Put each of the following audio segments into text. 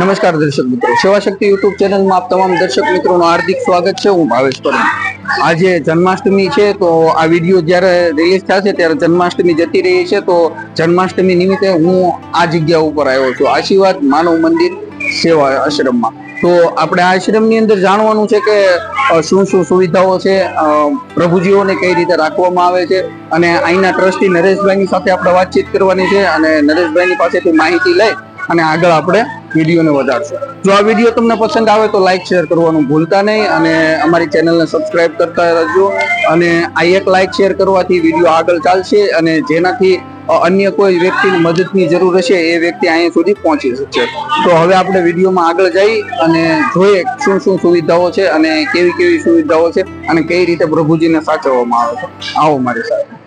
નમસ્કાર દર્શક મિત્રો. સેવા શક્તિ યુટ્યુબ ચેનલમાં આપ તમામ દર્શક મિત્રોનું હાર્દિક સ્વાગત છે. હું ભાવેશ પરમાર આજે જન્માષ્ટમી છે, તો આ વીડિયો જ્યારે રિલીઝ થશે ત્યારે જન્માષ્ટમી જતી રહી છે, તો જન્માષ્ટમી નિમિત્તે હું આ જગ્યા ઉપર આવ્યો છું. આશીર્વાદ માનવ મંદિર સેવા આશ્રમમાં. તો આપણે આશ્રમની અંદર જાણવાનું છે કે શું શું સુવિધાઓ છે? પ્રભુજીઓને કઈ રીતે રાખવામાં આવે છે? અને અહીંના ટ્રસ્ટી નરેશભાઈની સાથે આપણે વાતચીત કરવાની છે અને નરેશભાઈની પાસેથી માહિતી લઈ અને આગળ આપણે વિડીયોને વધારશો. જો આ વીડિયો તમને પસંદ આવે તો લાઇક શેર કરવાનું ભૂલતા નહીં અને અમારી ચેનલને સબસ્ક્રાઇબ કરતા રહેજો. અને આ એક લાઇક શેર કરવાથી વીડિયો આગળ ચાલશે અને જેનાથી અન્ય કોઈ વ્યક્તિની મદદની જરૂર હશે એ વ્યક્તિ અહીંયા સુધી પહોંચી શકશે. તો હવે આપણે વિડીયોમાં આગળ જઈ અને જોઈએ શું શું સુવિધાઓ છે અને કેવી કેવી સુવિધાઓ છે અને કઈ રીતે પ્રભુજીને સાચવવામાં આવે છે. આવો મારી સાથે.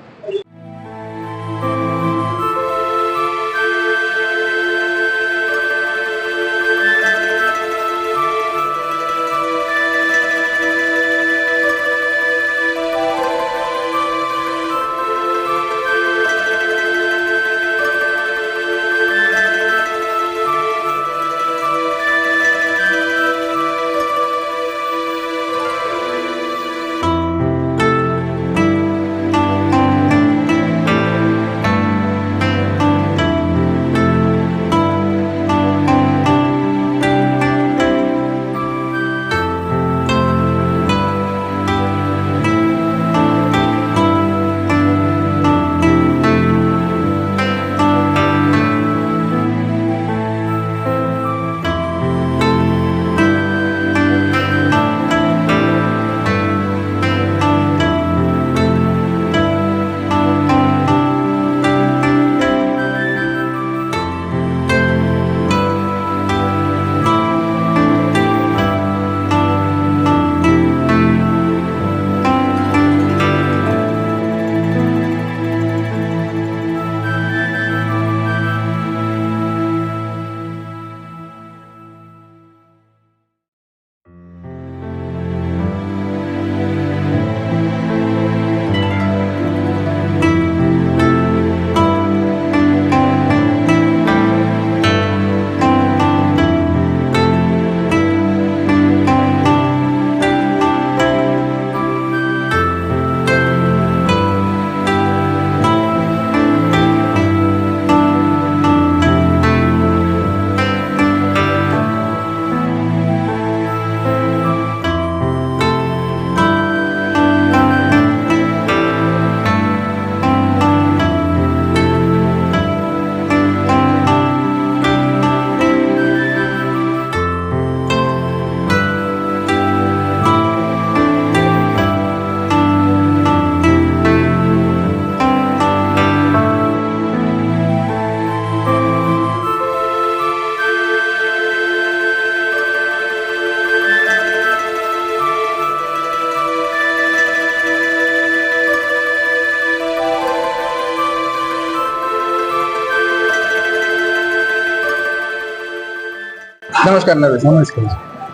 નમસ્કાર નરેશ નમસ્કાર.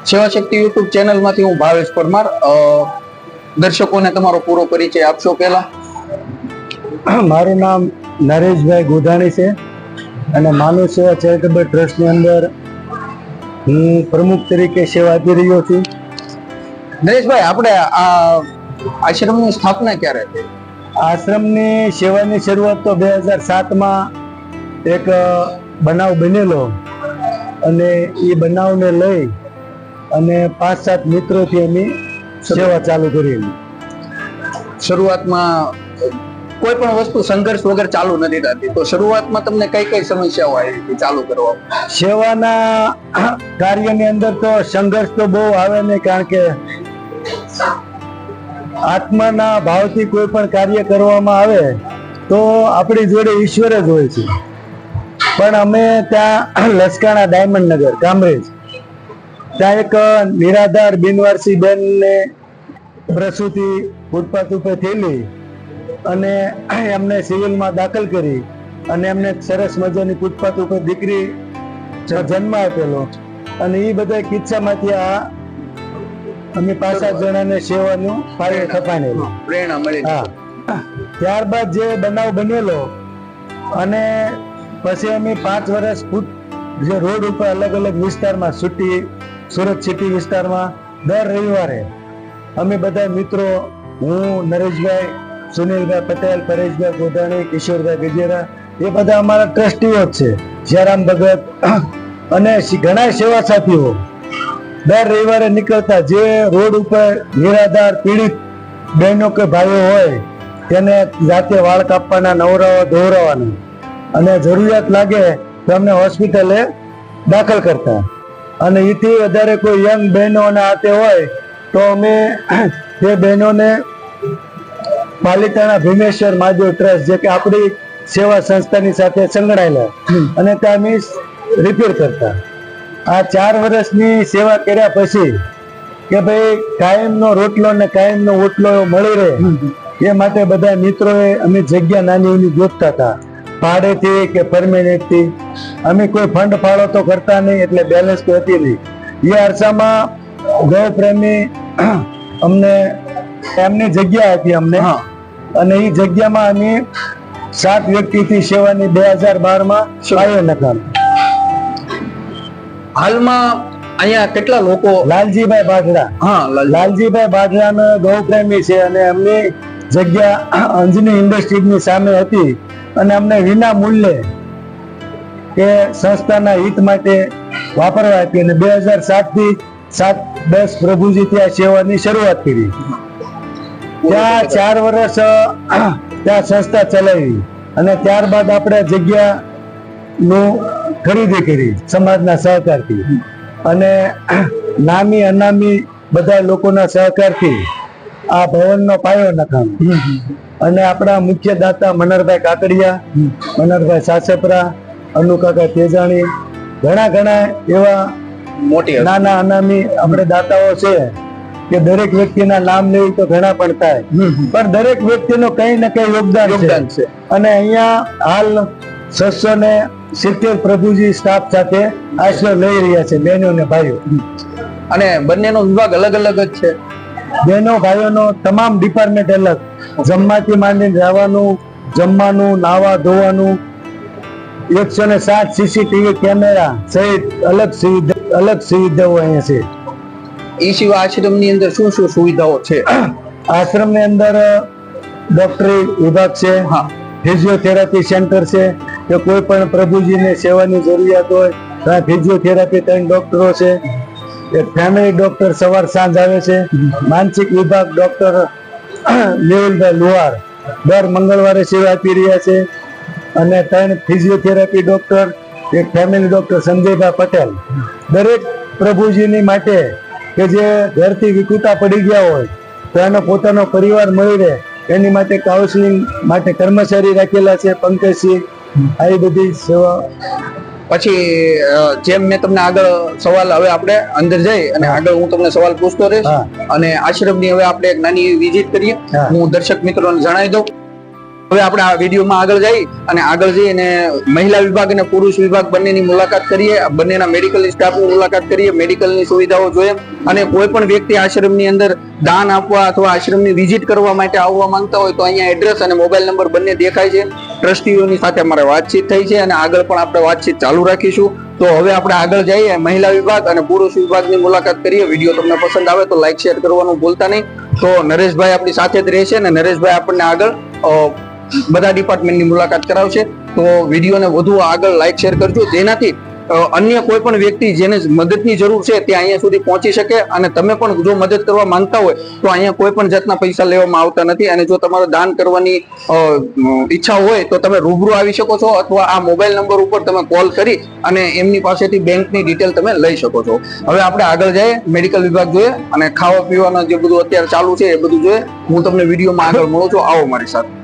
સેવા શક્તિ યુટ્યુબ ચેનલમાંથી હું ભાવેશ પરમાર. દર્શકોને તમારો પૂરો પરિચય આપશો પહેલા? મારું નામ નરેશભાઈ ગોધાણી છે અને માનવ સેવા ચેરિટેબલ ટ્રસ્ટની અંદર હું પ્રમુખ તરીકે સેવા આપી રહ્યો છું. નરેશભાઈ આપણે આ આશ્રમની સ્થાપના ક્યારે થઈ? આશ્રમની સેવાની શરૂઆત તો બે હજાર સાતમાં એક બનાવ બનેલો. અને એ બનાવને લઈ અને પાંચ સાત મિત્રોથી અમે સેવા ચાલુ કરી શરૂઆતમાં કોઈ પણ વસ્તુ સંઘર્ષ વગર ચાલુ નથી થતી. તો શરૂઆતમાં તમને કઈ કઈ સમસ્યાઓ આવી હતી ચાલુ કરવા? સેવાના કાર્યની અંદર તો સંઘર્ષ તો બહુ આવે ને કારણ કે આત્માના ભાવથી કોઈ પણ કાર્ય કરવામાં આવે તો આપણી જોડે ઈશ્વર જ હોય છે. પણ અમે ત્યાં લસકાણા ડાયમંડ નગર કામરેજ. ત્યાં એક નિરાધાર બિનવારસી બેનને પ્રસૂતિ ફૂટપાથ ઉપર થયેલી અને એમને સિવિલમાં દાખલ કરી અને એમને સરસ મજાની ફૂટપાથ ઉપર દીકરી જન્મ આપેલો. અને એ બધા કિસ્સામાંથી આ અમે પાંચ સાત જણાને સેવાનું કાર્ય ખપાણેલું. પ્રેરણા મળી. હા. ત્યારબાદ જે બનાવ બનેલો અને પછી અમે પાંચ વર્ષ ફૂટ જે રોડ ઉપર અલગ અલગ વિસ્તારમાં સિટી, સુરત સિટી વિસ્તારમાં દર રવિવારે અમે બધા મિત્રો, હું, નરેશભાઈ, સુનિલભાઈ પટેલ, પરેશભાઈ ગોધાણી, કિશોરભાઈ ગજેરા, એ બધા અમારા ટ્રસ્ટીઓ છે. જયરામ ભગત અને ઘણા સેવા સાથીઓ. દર રવિવારે નીકળતા જે રોડ ઉપર નિરાધાર, પીડિત બહેનો કે ભાઈઓ હોય, તેને જાતે વાળ કાપવાના, નવરાવા, ધોવરાવાના. અને જરૂરિયાત લાગે તો અમને હોસ્પિટલે દાખલ કરતા. અને એથી વધારે કોઈ યંગ બહેનો અને હાથે હોય તો અમે તે બહેનોને પાલિતાણા ભીમેશ્વર મહાદેવ ટ્રસ્ટ જે કે આપણી સેવા સંસ્થાની સાથે સંકળાયેલા અને ત્યાં અમે રિપેર કરતા. આ ચાર વર્ષની સેવા કર્યા પછી કે ભાઈ કાયમનો રોટલો ને કાયમનો ઓટલો મળી રહે. એ માટે બધા મિત્રોએ અમે જગ્યા નાની એની ગોતતા હતા. ભાડેથી કે પરમેનન્ટથી? અમે કોઈ ફંડ ફાળો તો કરતા નહીં એટલે બેલેન્સ તો હતી નહીં. એ અરસામાં ગૌ પ્રેમી અમને એમની જગ્યા હતી અમને. અને એ જગ્યામાં અમે સાત વ્યક્તિથી સેવાની બે હજાર બારમાં નકામ હાલમાં અહીંયા કેટલા લોકો? લાલજીભાઈ બાગડા હા લાલ- લાલજીભાઈ બાગડાનો ગૌ પ્રેમી છે અને એમની જગ્યા અંજની ઇન્ડસ્ટ્રીઝની સામે હતી અને અમને વિના મૂલ્યે એ સંસ્થાના હિત માટે વાપરવા આપી અને બે હજાર સાતથી સાત દસ પ્રભુજી ત્યાં સેવાની શરૂઆત કરી. ત્યાં ચાર વર્ષ, ત્યાં સંસ્થા ચલાવી અને ત્યારબાદ આપણે જગ્યા નું ખરીદી કરી સમાજના સહકારથી. અને નામી, અનામી બધા લોકોના સહકારથી આ ભવનનો પાયો નખાણો. અને આપણા મુખ્ય દાતા મનરભાઈ કાકડિયા મનરભાઈ સાસપરા અનુકાકા તેજાણી ઘણા ઘણા એવા મોટી નાના અનામી આપણે દાતાઓ છે કે દરેક વ્યક્તિના નામ લેવું તો ઘણા પણ થાય. પણ દરેક વ્યક્તિનો કઈ ને કઈ યોગદાન યોગદાન છે. અને અહીંયા હાલ છસો ને સિત્તેર પ્રભુજી સ્ટાફ સાથે આશ્રય લઈ રહ્યા છે બહેનો ને ભાઈઓ. અને બંનેનો વિભાગ અલગ અલગ જ છે. બહેનો ભાઈઓનો તમામ ડિપાર્ટમેન્ટ અલગ જમવાથી માંડીને રહેવાનું જમવાનું નાવા ધોવાનું એકસો ને સાત સીસીટીવી કેમેરા સહિત અલગ સુવિધા અલગ સુવિધાઓ અહીંયા છે. ઈ સિવાય આશ્રમની અંદર શું શું સુવિધાઓ છે? આશ્રમની અંદર ડોક્ટરી વિભાગ છે હા. ફિઝિયોથેરાપી સેન્ટર છે કે કોઈ પણ પ્રભુજીને સેવાની જરૂરિયાત હોય ત્યાં ફિઝિયોથેરાપી ત્રણ ડોક્ટરો છે ફેમિલી ડોક્ટર સવાર સાંજ આવે છે. માનસિક વિભાગ ડોક્ટર મેહુલભાઈ લુહાર દર મંગળવારે સેવા આપી રહ્યા છે. અને ત્રણ ફિઝિયોથેરાપી ડોક્ટર એક ફેમિલી ડોક્ટર સંજયભાઈ પટેલ. દરેક પ્રભુજીની માટે કે જે ઘરથી વિકુતા પડી ગયા હોય, તો એનો પોતાનો પરિવાર મળી રહે. એની માટે કાઉન્સિલિંગ માટે કર્મચારી રાખેલા છે, પંકજસિંહ. આવી બધી સેવા પછી જેમ મેં તમને આગળ સવાલ હવે આપણે અંદર જઈ અને આગળ હું તમને સવાલ પૂછતો રહીશ. અને આશ્રમની હવે આપણે એક નાની વિઝિટ કરીએ. હું. દર્શક મિત્રોને જણાવી દઉં. હવે આપણે આ વિડીયોમાં આગળ જઈ અને આગળ જઈને મહિલા વિભાગ અને પુરુષ વિભાગ બંનેની મુલાકાત કરીએ. બંનેના મેડિકલ સ્ટાફની મુલાકાત કરીએ. મેડિકલની સુવિધાઓ જોઈએ. અને કોઈ પણ વ્યક્તિ આશ્રમની અંદર દાન આપવા અથવા આશ્રમની વિઝિટ કરવા માટે આવવા માંગતા હોય તો અહીંયા એડ્રેસ અને મોબાઈલ નંબર બંને દેખાય છે. ટ્રસ્ટીઓની સાથે અમારે વાતચીત થઈ છે અને આગળ પણ આપણે વાતચીત ચાલુ રાખીશું. તો હવે આપણે આગળ જઈએ મહિલા વિભાગ અને પુરુષ વિભાગની મુલાકાત કરીએ. વીડિયો તમને પસંદ આવે તો લાઈક શેર કરવાનું ભૂલતા નહીં. તો નરેશભાઈ આપણી સાથે જ રહેશે અને નરેશભાઈ આપણને આગળ બધા ડિપાર્ટમેન્ટની મુલાકાત કરાવશે. તો વિડીયોને વધુ આગળ લાઈક શેર કરજો. જેનાથી અન્ય કોઈ પણ વ્યક્તિ જેને મદદની જરૂર છે તે અહીંયા સુધી પહોંચી શકે અને તમે પણ જો મદદ કરવા માંગતા હોય તો અહીંયા કોઈ પણ જાતના પૈસા લેવામાં આવતા નથી અને જો તમારે દાન કરવાની ઈચ્છા હોય તો તમે રૂબરૂ આવી શકો છો અથવા આ મોબાઈલ નંબર ઉપર તમે કોલ કરી અને એમની પાસેથી બેંકની ડિટેલ તમે લઈ શકો છો. હવે આપણે આગળ જઈએ, મેડિકલ વિભાગ જોઈએ અને ખાવા પીવાના જે બધું અત્યારે ચાલુ છે એ બધું જોઈએ. હું તમને વિડીયોમાં આગળ મળું છું. આવો મારી સાથે.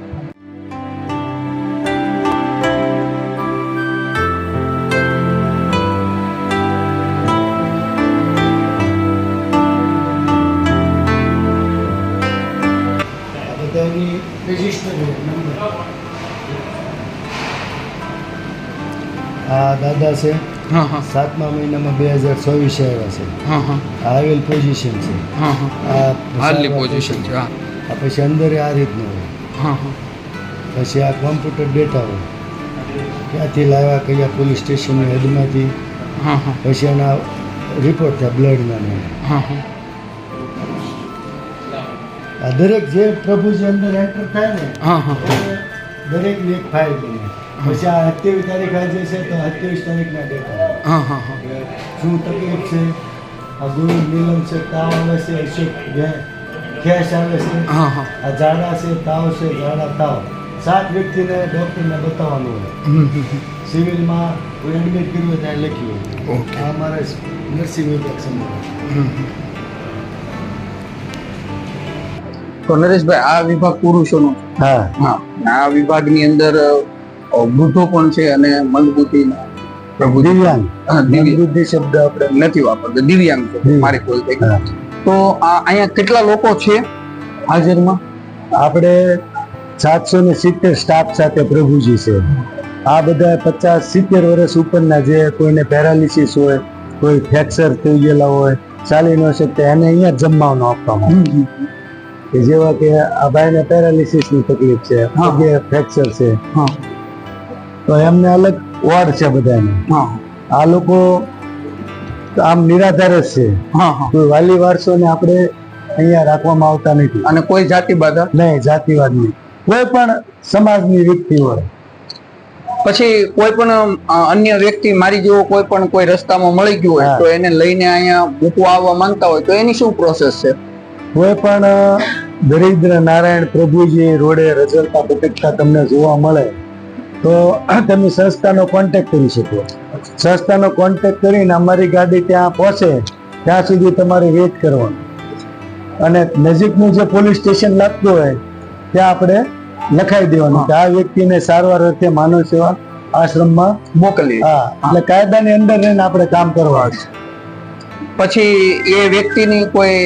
આ છે. હા હા. સાતમા મહિનામાં બે હજાર ચોવીસે આવ્યા છે. હા હા. આ આવેલ પોઝિશન છે. હા હા. આ હાલની પોઝિશન છે હા. આ પછી અંદર આ રીતનું હોય. પછી આ કોમ્પ્યુટર ડેટા હોય. ક્યાંથી લાવ્યા કયા પોલીસ સ્ટેશનની હદમાંથી હા હા. પછી એના રિપોર્ટ થયા બ્લડના ને. હા હા. આ દરેક જે પ્રભુજી અંદર એન્ટર થાય ને હા હા. એ દરેકની એક ફાઇલ બને. પછી આ સત્યાવીસ તારીખ આજે છે તો સત્યાવીસ તારીખના ડેટા હા હા હા. શું તકલીફ છે? આ ગુરુ નીલમ છે તાવ આવે છે અશોક ખેસ આવે છે? હા હા. આ ઝાડા છે તાવ છે ઝાડા તાવ. સાત વ્યક્તિને ડૉક્ટરને બતાવવાનું હોય. સિવિલમાં કોઈ એડમિટ કર્યું હોય ત્યાં લખ્યું આ મારે નર્સિંગ વિભાગ હમ. તો નરેશભાઈ આ વિભાગ પુરુષોનો. હા. હા. આ વિભાગની અંદર વૃદ્ધો પણ છે અને મંદબુદ્ધિના દિવ્યાંગ. હા, શબ્દ આપણે નથી વાપરતો દિવ્યાંગ છે મારી ભૂલ થઈ તો અહીંયા કેટલા લોકો છે હાજરમાં? આપણે સાતસો ને સિત્તેર સ્ટાફ સાથે પ્રભુજી છે. આ બધા પચાસ સિત્તેર વર્ષ ઉપરના જે કોઈને પેરાલિસિસ હોય કોઈ ફ્રેક્ચર થઈ ગયેલા હોય ચાલી ન શકતા એને અહીંયા જમવાનો આપવામાં કે જેવા કે આ ભાઈને પેરાલિસિસની તકલીફ છે. પગે ફ્રેક્ચર છે. હા. તો એમને અલગ વોર્ડ છે બધાને. આ લોકો આમ નિરાધાર જ છે. કોઈ વાલી વારસોને આપણે અહીંયા રાખવામાં આવતા નથી. અને કોઈ જાતિવાદ? નહીં જાતિવાદ નહીં કોઈ પણ સમાજની વ્યક્તિ હોય. પછી કોઈ પણ અન્ય વ્યક્તિ મારી જેવો કોઈ પણ કોઈ રસ્તામાં મળી ગયું હોય તો એને લઈને અહીંયા મૂકવા આવવા માંગતા હોય તો એની શું પ્રોસેસ છે? કોઈ પણ દરિદ્ર નારાયણ પ્રભુજી રોડે રજલતા પ્રતિક્ષા તમને જોવા મળે તો તમે સંસ્થાનો કોન્ટેક્ટ કરી શકો. સંસ્થાનો કોન્ટેક્ટ કરીને અમારી ગાડી ત્યાં પહોંચે ત્યાં સુધી તમારે વેઇટ કરવાનું. અને નજીકનું જે પોલીસ સ્ટેશન લાગતું હોય ત્યાં આપણે લખાઈ દેવાનું કે આ વ્યક્તિને સારવાર અર્થે માનવ સેવા આશ્રમમાં મોકલી હા એટલે કાયદાની અંદર રહીને આપણે કામ કરવા પછી એ વ્યક્તિની કોઈ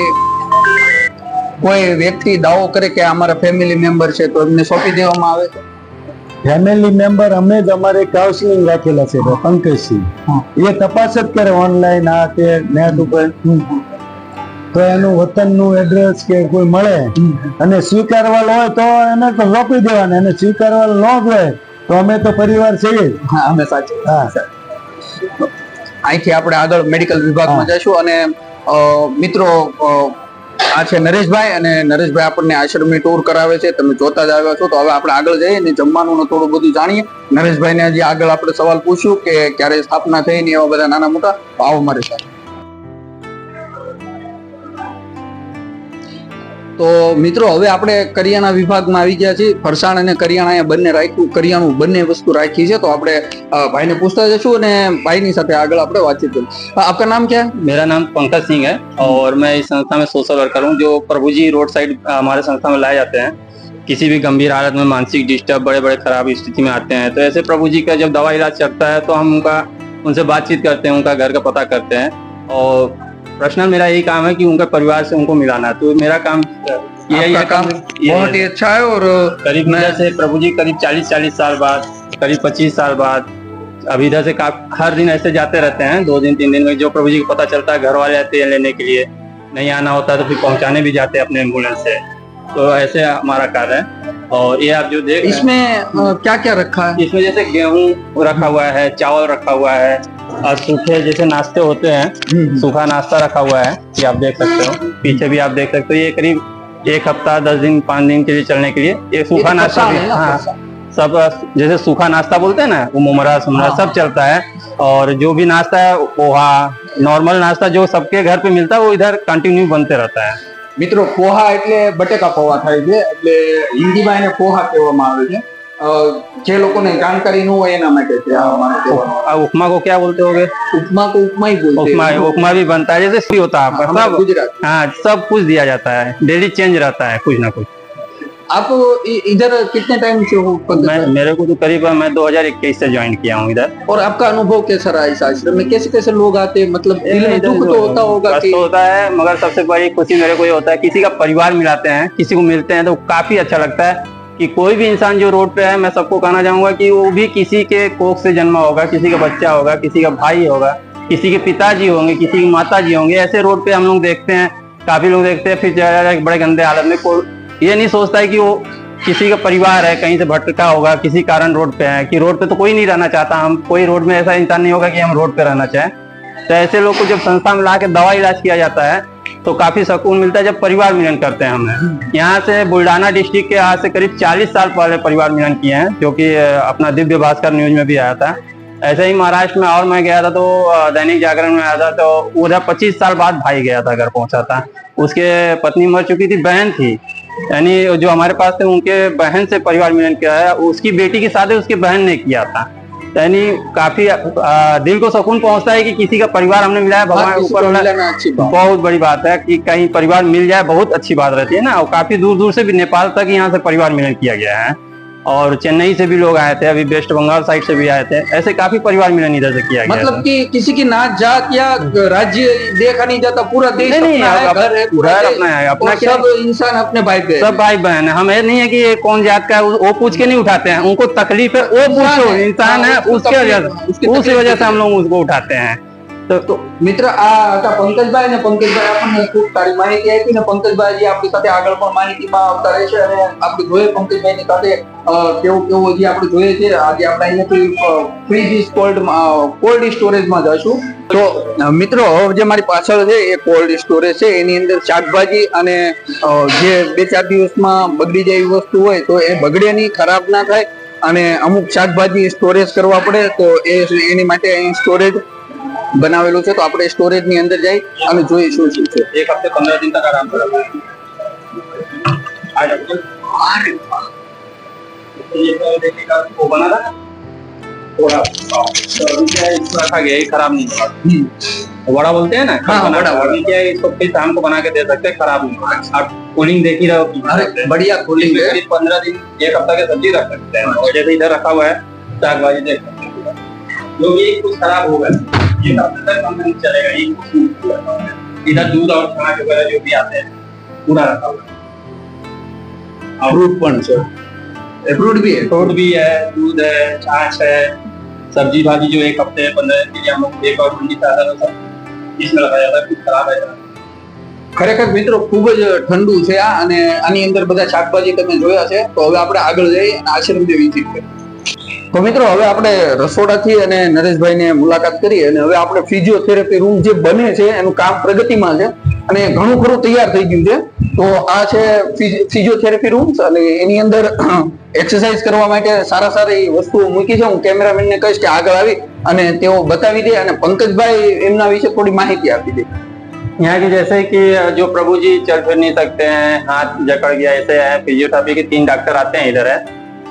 કોઈ વ્યક્તિ દાવો કરે કે અમારા ફેમિલી મેમ્બર છે તો એમને સોંપી દેવામાં આવે? છે ફેમિલી મેમ્બર અમે જ અમારે કાઉન્સિલિંગ રાખેલા છે પંકજસિંહ. એ તપાસ જ કરે ઓનલાઈન આ તે નેટ ઉપર. તો એનું વતનનું એડ્રેસ કે કોઈ મળે અને સ્વીકારવાલ હોય તો એને તો રોપી દેવાના અને સ્વીકારવાલ ન હોય તો અમે તો પરિવાર છીએ. અમે સાચું હા. અહીંથી આપણે આગળ મેડિકલ વિભાગમાં જશું અને મિત્રો આ છે નરેશભાઈ અને નરેશભાઈ આપણને આશ્રમની ટૂર કરાવે છે. તમે જોતા જ આવ્યા છો. તો હવે આપણે આગળ જઈએ ને જમવાનું થોડું બધું જાણીએ. નરેશભાઈને હજી આગળ આપણે સવાલ પૂછ્યું કે ક્યારે સ્થાપના થઈ ને એવા બધા નાના મોટા? ભાવ મારી સાથે. તો મિત્રો હવે આપણે કરિયાણા વિભાગમાં આવી ગયા છીએ ફરસાણ અને કરિયાણા અહીંયા બંને રાખ્યું કરિયાણું બંને વસ્તુ રાખી છે તો આપણે અ, ભાઈને પૂછતા જશું અને ભાઈની સાથે આગળ આપણે વાતચીત કરીશું અ, આપકા નામ क्या है मेरा नाम पंकज सिंह है और मैं इस संस्था में सोशल वर्कर हूँ जो प्रभु जी रोड साइड हमारे संस्था में लाए जाते हैं किसी भी गंभीर हालत में मानसिक डिस्टर्ब बड़े बड़े खराब स्थिति में आते हैं तो ऐसे प्रभु जी का जब दवा इलाज चलता है तो हम उनका उनसे बातचीत करते हैं उनका घर का पता करते हैं और पर्सनल मेरा यही काम है कि उनके परिवार से उनको मिलाना। तो मेरा काम यही है काम बहुत ही अच्छा है और करीब मैं- जैसे प्रभु जी करीब चालीस चालीस साल बाद करीब पच्चीस साल बाद अभी इधर से का- हर दिन ऐसे जाते रहते हैं दो दिन तीन दिन में जो प्रभु जी को पता चलता है घर वाले आते हैं लेने के लिए नहीं आना होता तो फिर पहुँचाने भी जाते हैं अपने एंबुलेंस से। तो ऐसे हमारा कार्य है। और ये आप जो देख इसमें क्या क्या रखा है? इसमें जैसे गेहूँ रखा हुआ है चावल रखा हुआ है और सूखे जैसे नाश्ते होते हैं सूखा नाश्ता रखा हुआ है ये आप देख सकते हो। पीछे भी आप देख सकते हो ये करीब एक हफ़्ता दस दिन पाँच दिन के लिए चलने के लिए ये सूखा तो नाश्ता भी है हाँ। सब जैसे सूखा नाश्ता बोलते हैं ना वो मुमरा सुमरा हाँ। सब चलता है और जो भी नाश्ता है पोहा नॉर्मल नाश्ता जो सबके घर पे मिलता है वो इधर कंटिन्यू बनते रहता है। મિત્રો પોહા એટલે બટેકા પૌવા થાય છે એટલે હિન્દીમાં એને પોહા કહેવામાં આવે છે અ, જે લોકોને જાણકારી ન હોય એના માટે છે આ અમારે કહેવાનું. और उपमा को क्या बोलते होगे ઉપમા को उपमा ही बोलते उपमा हैं उपमा भी बनता है जैसे फ्री होता है आपका हमारे सब गुजरात हाँ सब कुछ दिया जाता है डेली चेंज रहता है कुछ ना कुछ आप इधर कितने टाइम से हो मैं? मेरे को तो करीब मैं 2021 से ज्वाइन किया हूँ इधर। और आपका अनुभव कैसा रहा इस आश्रम में? कैसे कैसे लोग आते हैं? मतलब दिल में दुख तो होता होगा कि तो होता है मगर सबसे बड़ी खुशी मेरे को ये होता है किसी का परिवार मिलाते हैं किसी को मिलते हैं तो काफ़ी अच्छा लगता है कि कोई भी इंसान जो रोड पे है मैं सबको कहना चाहूँगा कि वो भी किसी के कोख से जन्मा होगा किसी का बच्चा होगा किसी का भाई होगा किसी के पिताजी होंगे किसी की माता जी होंगे ऐसे रोड पे हम लोग देखते हैं काफ़ी लोग देखते हैं फिर है बड़े गंदे हालत में कोई ये नहीं सोचता है कि वो किसी का परिवार है, कहीं से भटका होगा, किसी कारण रोड पे है, कि रोड पे तो कोई नहीं रहना चाहता। हम, कोई रोड में ऐसा इंसान नहीं होगा कि हम रोड पे रहना चाहें। तो ऐसे लोग को जब संस्था में ला के दवा इलाज किया जाता है तो काफ़ी सुकून मिलता है जब परिवार मिलन करते हैं हमें। यहाँ से बुल्डाना डिस्ट्रिक्ट के आज से करीब 40 साल पहले परिवार मिलन किए हैं, जो कि अपना दिव्य भास्कर न्यूज़ में भी आया था। ऐसे ही महाराष्ट्र में और मैं गया था तो दैनिक जागरण में आया था तो उधर 25 साल बाद भाई गया था, घर पहुँचा था। उसके पत्नी मर चुकी थी, बहन थी। यानी जो हमारे पास थे उनके बहन से परिवार मिलन किया है उसकी बेटी की शादी उसकी बहन ने किया था। यानी काफ़ी दिल को सुकून पहुँचता है कि किसी का परिवार हमने मिला है हाँ, भगवान ऊपर वाला बहुत बड़ी बात है कि कहीं परिवार मिल जाए बहुत अच्छी बात रहती है ना। और काफ़ी दूर दूर से भी नेपाल तक यहाँ से परिवार मिलन किया गया है। और चेन्नई से भी लोग आए थे अभी वेस्ट बंगाल साइड से भी आए थे। ऐसे काफ़ी परिवार मिलन इधर से किया मतलब कि किसी की नाच जात या राज्य देखा नहीं जाता पूरा देश नहीं, नहीं, अपना है घर है पूरा घर अपना है, अपना सब इंसान अपने भाई पे सब भाई बहन है। हम नहीं है कि ये कौन जात का है वो पूछ के नहीं उठाते हैं। उनको तकलीफ़ है वो पूछो इंसान हाँ, है उसके वजह उस वजह से हम लोग उसको उठाते हैं। તો મિત્ર આ હતા પંકજભાઈ અને પંકજભાઈ આપણને ખૂબ સારી માહિતી આપી ને પંકજભાઈ જે આપણી સાથે આગળ પણ માહિતીમાં આવતા રહેશે અને આપણે જોઈએ પંકજભાઈની સાથે કેવું કેવું હજી આપણે જોઈએ છે આજે આપણે અહીંયાથી ફ્રીજ કોલ્ડ કોલ્ડ સ્ટોરેજમાં જશું તો મિત્રો જે મારી પાછળ છે એ કોલ્ડ સ્ટોરેજ છે. એની અંદર શાકભાજી અને જે બે ચાર દિવસમાં બગડી જાય એવી વસ્તુ હોય તો એ બગડે ખરાબ ના થાય. અને અમુક શાકભાજી સ્ટોરેજ કરવા પડે તો એ એની માટે અહીં સ્ટોરેજ બનાવેલું છે તો આપણે સ્ટોરેજ ની અંદર જઈ અને જોઈએ શું શું છે एक हफ्ते पंद्रह दिन तक आराम से रखा आ जाओ ये तो देखिएगा वो बना था ना थोड़ा तो अभी क्या है, इसको रखा गया ये खराब नहीं होगा हम्म, वड़ा बोलते हैं ना हाँ, बना वड़ा, था। अभी क्या है इसको फिर शाम को बना के दे सकते हैं खराब नहीं होगा आप कूलिंग देख ही रहे हो कि अरे बढ़िया कूलिंग है करीब पंद्रह दिन एक हफ्ता की सब्जी रख सकते हैं और जैसे इधर रखा हुआ है साग भाजी देख सकते हैं जो भी कुछ खराब होगा ये हफ्ते तक कम नहीं चलेगा ये कुछ नहीं रखा हुआ है इधर दूध और छाछ वगैरह जो भी आते हैं पूरा रखा हुआ है फ्रूट पण છે फ्रूट भी है फ्रूट भी है दूध है छाछ है सब्जी भाजी जो एक हफ्ते पंद्रह दिन के लिए हम लोग एक और मंडी से आता है तो सब इसमें रखा जाता है कुछ खराब है ખરેખર મિત્રો ખૂબ જ ઠંડુ છે આ અને આની અંદર બધા શાકભાજી તમે જોયા છે તો હવે આપણે આગળ જઈએ અને આશ્રમ જે વિઝિટ કરીએ તો મિત્રો હવે આપણે રસોડાથી અને નરેશભાઈને મુલાકાત કરી અને હવે આપણે ફિઝિયોથેરાપી રૂમ જે બને છે એનું કામ પ્રગતિમાં છે અને ઘણું ખરું તૈયાર થઈ ગયું છે તો આ છે ફિઝિયોથેરાપી રૂમ અને એની અંદર એક્સરસાઇઝ કરવા માટે સારા સારી વસ્તુઓ મૂકી છે હું કેમેરામેનને કહીશ કે આગળ આવી અને તેઓ બતાવી દે અને પંકજભાઈ એમના વિશે થોડી માહિતી આપી દે यहाँ की जैसे कि जो प्रभु जी चल फिर नहीं सकते हैं हाथ जकड़ गया ऐसे है फिजियोथेरेपी के तीन डॉक्टर आते हैं इधर है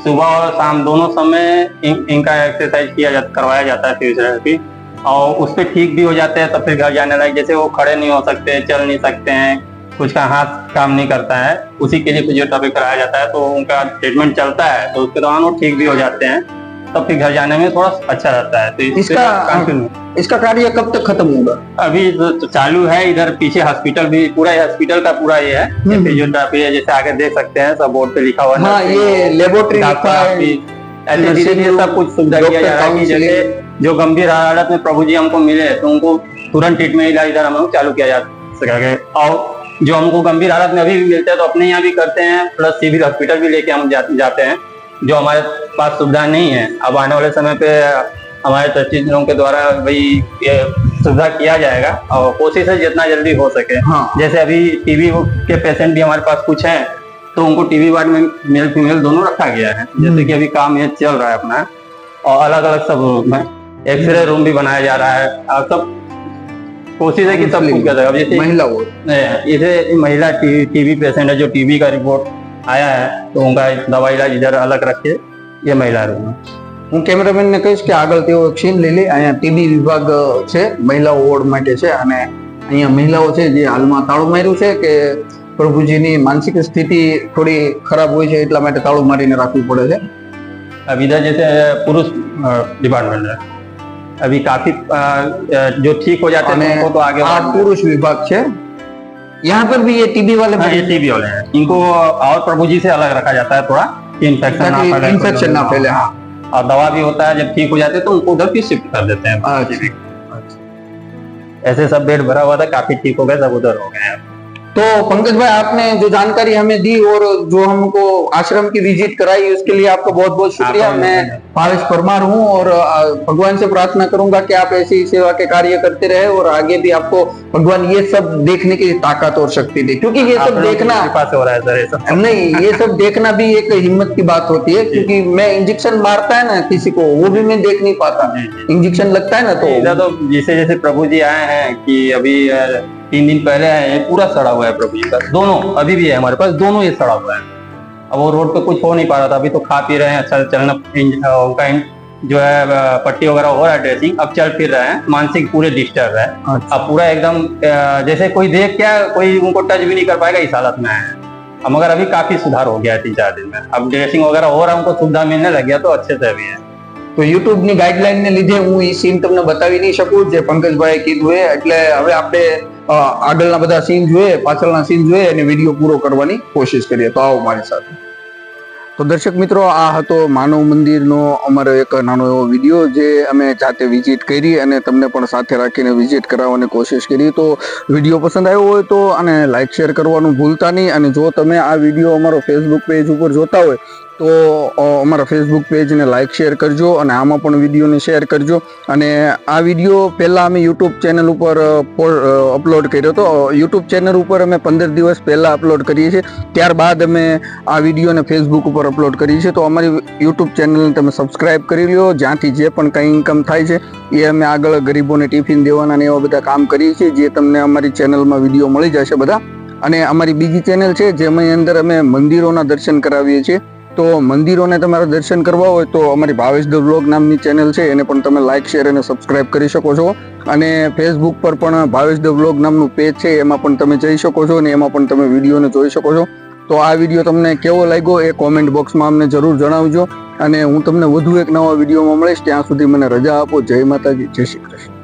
सुबह और शाम दोनों समय इन, इनका एक्सरसाइज किया जा, करवाया जाता है फिजियोथेरेपी और उस पर ठीक भी हो जाते हैं तो फिर घर जाने लगे जैसे वो खड़े नहीं हो सकते चल नहीं सकते हैं कुछ का हाथ काम नहीं करता है उसी के लिए फिजियोथेरेपी कराया जाता है तो उनका ट्रीटमेंट चलता है तो उसके दौरान वो ठीक भी हो जाते हैं। तब फिर घर जाने में थोड़ा अच्छा रहता है तो इसका- इसका कार्य कब तक खत्म होगा? अभी तो चालू है इधर पीछे हॉस्पिटल भी पूरा हॉस्पिटल का पूरा ये है हम्म। फिजियोथेरेपी है जैसे आगे देख सकते हैं सब बोर्ड पे लिखा हुआ है हाँ ये लेबोरेटरी ऐसे धीरे धीरे सब कुछ सुविधा किया जा रहा है जैसे जो गंभीर हालत में प्रभु जी हमको मिले तो उनको तुरंत ट्रीटमेंट इलाज इधर हम चालू किया जा सकेगा और जो हमको गंभीर हालत में अभी भी मिलते हैं तो अपने यहाँ भी करते हैं प्लस सिविल हॉस्पिटल भी लेके हम जाते हैं। जो हमारे पास सुविधा नहीं है अब आने वाले समय पे हमारे ट्रस्टीजों के द्वारा भाई ये सुविधा किया जाएगा और कोशिश है जितना जल्दी हो सके। हाँ। जैसे अभी टीबी के पेशेंट भी हमारे पास कुछ हैं तो उनको टीबी वार्ड में मेल फीमेल दोनों रखा गया है। जैसे कि अभी काम ये चल रहा है अपना और अलग अलग सब रूम में एक्सरे रूम भी बनाया जा रहा है। और सब कोशिश है कि सब कुछ कर अब जैसे महिलाओं जैसे महिला टीबी पेशेंट है जो टीबी का रिपोर्ट आया है तो उनका दवा इलाज इधर अलग रखे ये महिला रूम है હું કેમેરામેન ને કહીશ કે આગળ તેઓ એક સીન લઈ લે અહીંયા ટીબી વિભાગ છે મહિલાઓ વોર્ડ માટે છે અને અહીંયા મહિલાઓ છે જે હાલમાં તાળું માર્યું છે કે પ્રભુજીની માનસિક સ્થિતિ થોડી ખરાબ હોય છે એટલા માટે તાળું મારીને રાખવું પડે છે अब इधर जैसे पुरुष डिपार्टमेंट है अभी काफी अ, अ, जो ठीक हो जाते અને हैं उनको तो आगे આ बढ़ना है। यहाँ पर भी ये टीबी वाले हाँ, ये टीबी वाले हैं। इनको और प्रभु जी से अलग रखा जाता है थोड़ा। इन्फेक्शन ना फैले इन्फेक्शन ना फैले हाँ।, हाँ। और दवा भी होता है जब ठीक हो जाते हैं तो उनको उधर भी शिफ्ट कर देते हैं। अच्छा। ऐसे सब बेड भरा हुआ था काफ़ी ठीक हो गए सब उधर हो गए तो पंकज भाई आपने जो जानकारी हमें दी और जो हमको आश्रम की विज़िट कराई उसके लिए आपका बहुत बहुत शुक्रिया। मैं। भावेश परमार हूँ और भगवान से प्रार्थना करूँगा कि आप ऐसी सेवा के कार्य करते रहे और आगे भी आपको भगवान ये सब देखने की ताकत और शक्ति दे। क्योंकि ये सब देखना हो रहा है सर ये सब। नहीं ये सब देखना भी एक हिम्मत की बात होती है क्योंकि मैं इंजेक्शन मारता है ना किसी को वो भी मैं देख नहीं पाता। इंजेक्शन लगता है ना तो जैसे जैसे प्रभु जी आए हैं कि अभी तीन दिन पहले आए हैं ये पूरा सड़ा हुआ है प्रभु जी का दोनों अभी भी है हमारे पास दोनों ये सड़ा हुआ है अब वो रोड पे कुछ हो नहीं पा रहा था अभी तो खा पी रहे हैं अच्छा से चलना इंज- अ, उनका इन- जो है अ, पट्टी वगैरह हो रहा है ड्रेसिंग अब चल फिर रहे हैं मानसिक पूरे डिस्टर्ब है अच्छा। अब पूरा एकदम अ, जैसे कोई देख क्या कोई उनको टच भी नहीं कर पाएगा इस हालत में है अब मगर अभी काफी सुधार हो गया है तीन चार दिन में अब ड्रेसिंग वगैरह हो रहा है उनको सुविधा मिलने लग गया तो अच्छे से अभी है તો યુટ્યુબ ની ગાઈડલાઈન ને લીધે હું એ સીન તમને બતાવી નહીં શકું જે પંકજભાઈ કીધું એ એટલે હવે આપણે અ, આગળના બધા સીન જોઈએ, પાછળના સીન જોઈએ અને વીડિયો પૂરો કરવાની કોશિશ કરીએ. તો આવો મારી સાથે. તો દર્શક મિત્રો, આ હતો માનવ મંદિરનો અમારો એક નાનો એવો વીડિયો જે અમે જાતે વિઝિટ કરી અને તમને પણ સાથે રાખીને વિઝિટ કરાવવાની કોશિશ કરી. તો વીડિયો પસંદ આવ્યો હોય તો અને લાઇક શેર કરવાનું ભૂલતા નહીં. અને જો તમે આ વીડિયો અમારો ફેસબુક પેજ ઉપર જોતા હોય તો અમારા ફેસબુક પેજને લાઇક શેર કરજો અને આમાં પણ વિડીયોને શેર કરજો. અને આ વીડિયો પહેલાં અમે યુટ્યુબ ચેનલ ઉપર અપલોડ કર્યો હતો. યુટ્યુબ ચેનલ ઉપર અમે પંદર દિવસ પહેલાં અપલોડ કરીએ છીએ. ત્યારબાદ અમે આ વિડીયોને ફેસબુક ઉપર અપલોડ કરીએ છીએ. તો અમારી યુટ્યુબ ચેનલને તમે સબસ્ક્રાઈબ કરી લ્યો. જ્યાંથી જે પણ કંઈ ઇન્કમ થાય છે, એ અમે આગળ ગરીબોને ટિફિન દેવાના ને એવા બધા કામ કરીએ છીએ, જે તમને અમારી ચેનલમાં વીડિયો મળી જશે બધા. અને અમારી બીજી ચેનલ છે, જેમાં અંદર અમે મંદિરોના દર્શન કરાવીએ છીએ. તો મંદિરોને તમારે દર્શન કરવા હોય તો અમારી ભાવેશ ધ વ્લોગ નામની ચેનલ છે, એને પણ તમે લાઇક શેર અને સબસ્ક્રાઇબ કરી શકો છો. અને ફેસબુક પર પણ ભાવેશ ધ વ્લોગ નામનું પેજ છે, એમાં પણ તમે જઈ શકો છો અને એમાં પણ તમે વિડીયોને જોઈ શકો છો. તો આ વીડિયો તમને કેવો લાગ્યો એ કોમેન્ટ બોક્સમાં અમને જરૂર જણાવજો. અને હું તમને વધુ એક નવા વિડીયોમાં મળીશ, ત્યાં સુધી મને રજા આપો. જય માતાજી, જય શ્રી કૃષ્ણ.